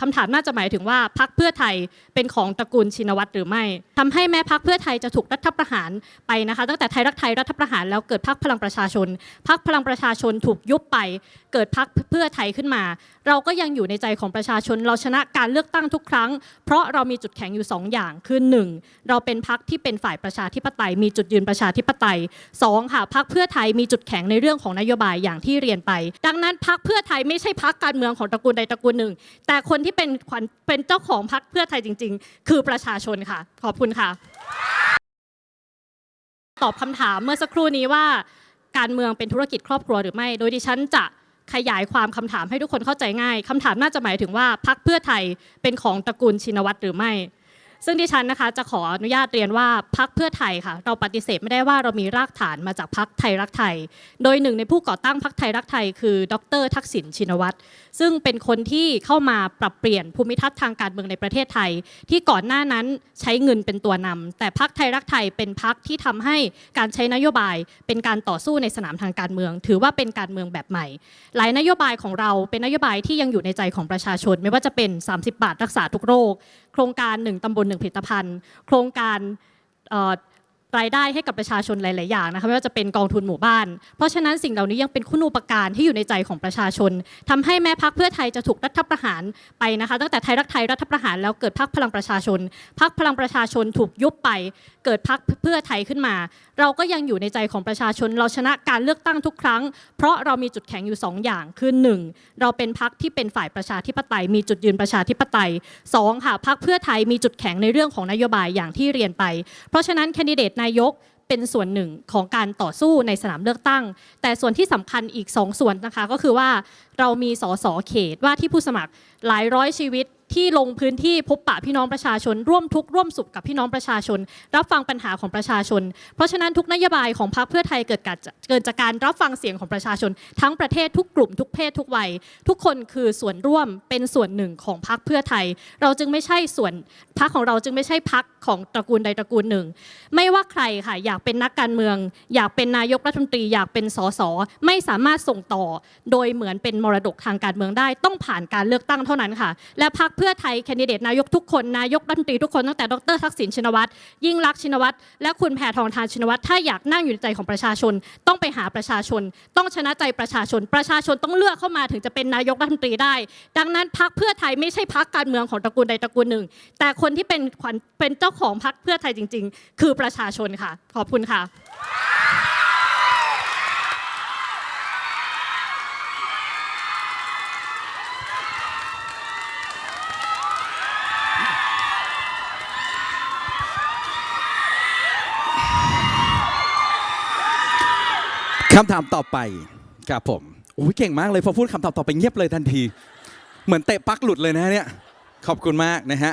คำถามน่าจะหมายถึงว่าพักเพื่อไทยเป็นของตระกูลชินวัตรหรือไม่ทำให้แม้พักเพื่อไทยจะถูกรัฐประหารไปนะคะ ตั้งแต่ไทยรักไทยรัฐประหารแล้วเกิดพักพลังประชาชน พักพลังประชาชนถูกยุบไป เกิดพักเพื่อไทยขึ้นมา เราก็ยังอยู่ในใจของประชาชน เราชนะการเลือกตั้งทุกครั้ง เพราะเรามีจุดแข็งอยู่สองอย่างคือหนึ่งเราเป็นพักที่เป็นฝ่ายประชาธิปไตย มีจุดยืนประชาธิปไตยสองค่ะพักเพื่อไทยมีจุดแข็งในเรื่องของนโยบายอย่างที่เรียนไป ดังนั้นพักเพื่อไทยไม่ใช่พักการเมืองของตระกูลใดตระกูลหนึ่ง แต่คนที่เป็นขวัญเป็นเจ้าของพักเพื่อไทยจริง ๆ คือประชาชนค่ะ ขอบคุณค่ะ ตอบคำถามเมื่อสักครู่นี้ว่า การเมืองเป็นธุรกิจครอบครัวหรือไม่ โดยดิฉันจะขยายความคำถามให้ทุกคนเข้าใจง่ายคำถามน่าจะหมายถึงว่าพักเพื่อไทยเป็นของตระกูลชินวัตรหรือไม่ ซึ่งดิฉันนะคะจะขออนุญาตเรียนว่าพักเพื่อไทยค่ะ เราปฏิเสธไม่ได้ว่าเรามีรากฐานมาจากพักไทยรักไทย โดยหนึ่งในผู้ก่อตั้งพักไทยรักไทย คือดร ทักษิณชินวัตรซึ่งเป็นคนที่เข้ามาปรับเปลี่ยนภูมิทัศน์ทางการเมืองในประเทศไทย ที่ก่อนหน้านั้นใช้เงินเป็นตัวนำแต่พักไทยรักไทยเป็นพักที่ทำให้การใช้นโยบายเป็นการต่อสู้ในสนามทางการเมือง ถือว่าเป็นการเมืองแบบใหม่ หลายนโยบายของเราเป็นนโยบายที่ยังอยู่ในใจของประชาชน ไม่ว่าจะเป็น 30 บาทรักษาทุกโรค โครงการ 1ตำบล 1 ผลิตภัณฑ์ โครงการ รายได้ให้กับประชาชนหลาย ๆ อย่างนะคะไม่ว่าจะเป็นกองทุนหมู่บ้าน เพราะฉะนั้นสิ่งเหล่านี้ยังเป็นคุณูปการที่อยู่ในใจของประชาชนทำให้แม้พักเพื่อไทยจะถูกรัฐประหารไปนะคะตั้งแต่ไทยรักไทยรัฐประหารแล้วเกิดพักพลังประชาชนพักพลังประชาชนถูกยุบไป เกิดพักเพื่อไทยขึ้นมา เราก็ยังอยู่ในใจของประชาชน เราชนะการเลือกตั้งทุกครั้ง เพราะเรามีจุดแข็งอยู่สองอย่างคือหนึ่งเราเป็นพักที่เป็นฝ่ายประชาธิปไตย มีจุดยืนประชาธิปไตยสองค่ะพักเพื่อไทยมีจุดแข็งในเรื่องของนโยบายอย่างที่เรียนไป เพราะฉะนั้นแคนดิเดตนายกเป็นส่วนหนึ่งของการต่อสู้ในสนามเลือกตั้ง แต่ส่วนที่สำคัญอีกสองส่วนนะคะก็คือว่าเรามีสสเขตว่าที่ผู้สมัครหลายร้อยชีวิต ที่ลงพื้นที่พบปะพี่น้องประชาชน ร่วมทุกข์ร่วมสุขกับพี่น้องประชาชน รับฟังปัญหาของประชาชน เพราะฉะนั้นทุกนโยบายของพรรคเพื่อไทยเกิดการเกิดจากการรับฟังเสียงของประชาชน ทั้งประเทศทุกกลุ่มทุกเพศทุกวัย ทุกคนคือส่วนร่วมเป็นส่วนหนึ่งของพรรคเพื่อไทย เราจึงไม่ใช่ส่วนพรรคของเราจึงไม่ใช่พรรคของตระกูลใดตระกูลหนึ่ง ไม่ว่าใครค่ะอยากเป็นนักการเมือง อยากเป็นนายกรัฐมนตรีอยากเป็นสสไม่สามารถส่งต่อ โดยเหมือนเป็นมรดกทางการเมืองได้ ต้องผ่านการเลือกตั้งเท่านั้นค่ะ และพรรคเพื่อื่อไทยแคนดิเดตนายกทุกคนนายกรัฐมนตรีทุกคนตั้งแต่ดรทักษิณชินวัตรยิ่งรักชินวัตรและคุณแพทองทานชินวัตรถ้าอยากนั่งอยู่ในใจของประชาชน ต้องไปหาประชาชน ต้องชนะใจประชาชน ประชาชนต้องเลือกเข้ามาถึงจะเป็นนายกรัฐมนตรีได้ ดังนั้นพรรคเพื่อไทยไม่ใช่พรรคการเมืองของตระกูลใดตระกูลหนึ่ง แต่คนที่เป็นขวัญเป็นเจ้าของพรรคเพื่อไทยจริง ๆ คือประชาชนค่ะ ขอบคุณค่ะ คำถามต่อไปครับผมอุ้ยเก่งมากเลยพอพูดคำตอบต่อไปเงียบเลยทันที เหมือนเตะปักหลุดเลยนะฮะเนี่ยขอบคุณมากนะฮะ